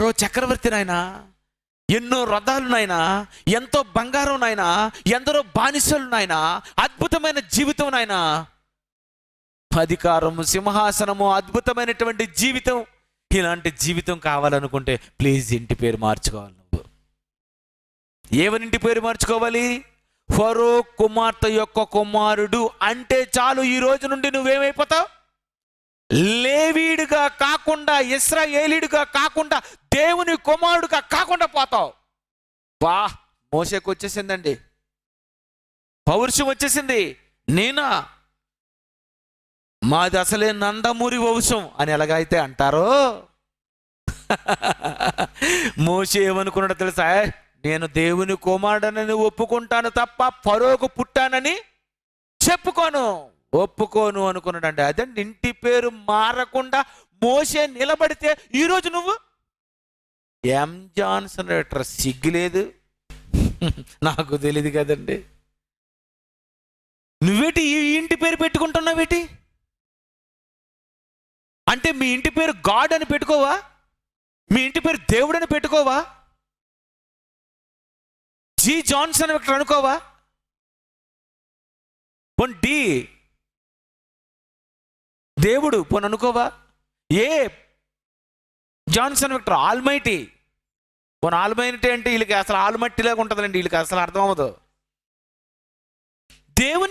ఫరో చక్రవర్తి నాయన ఎన్నో రథాలు నాయన ఎంతో బంగారం నాయన ఎందరో బానిసలు నాయన అద్భుతమైన జీవితం నాయన. అధికారము సింహాసనము అద్భుతమైనటువంటి జీవితం. ఇలాంటి జీవితం కావాలనుకుంటే ప్లీజ్ ఇంటి పేరు మార్చుకోవాలి నువ్వు. ఏమనింటి పేరు మార్చుకోవాలి? ఫరో కుమార్తె యొక్క కుమారుడు అంటే చాలు ఈ రోజు నుండి నువ్వేమైపోతావు? లేవీడుగా కాకుండా ఇస్రాయేలీడుగా కాకుండా దేవుని కుమారుడుగా కాకుండా పోతావు. వా మోసేకు వచ్చేసిందండి. పౌరుషం వచ్చేసింది. నేనా? మాది అసలే నందమూరి వంశం అని ఎలాగైతే అంటారో? మోసే ఏమనుకున్నాడో తెలుసా? నేను దేవుని కుమారుడనని ఒప్పుకుంటాను తప్ప పరోకు పుట్టానని చెప్పుకోను. ఒప్పుకోను అనుకున్నాడండి అదే ఇంటి పేరు మారకుండా మోసే నిలబడితే ఈరోజు నువ్వు? ఎం జాన్సన్ ఎట్రా సిగ్గులేదు. నాకు తెలియదు కదండి. నువ్వేటి ఈ ఇంటి పేరు పెట్టుకుంటున్నావేటి అంటే మీ ఇంటి పేరు గాడ్ అని పెట్టుకోవా? మీ ఇంటి పేరు దేవుడు అని పెట్టుకోవా? జీ జాన్సన్ ఇక్కడ అనుకోవా? డి దేవుడు పోను అనుకోవా? ఏ? Johnson Victor almighty. పోను ఆల్మైటీ అంటే వీళ్ళకి అసలు ఆల్మట్టిలాగా ఉంటుందండి వీళ్ళకి అసలు అర్థం అవ్వదు. దేవుని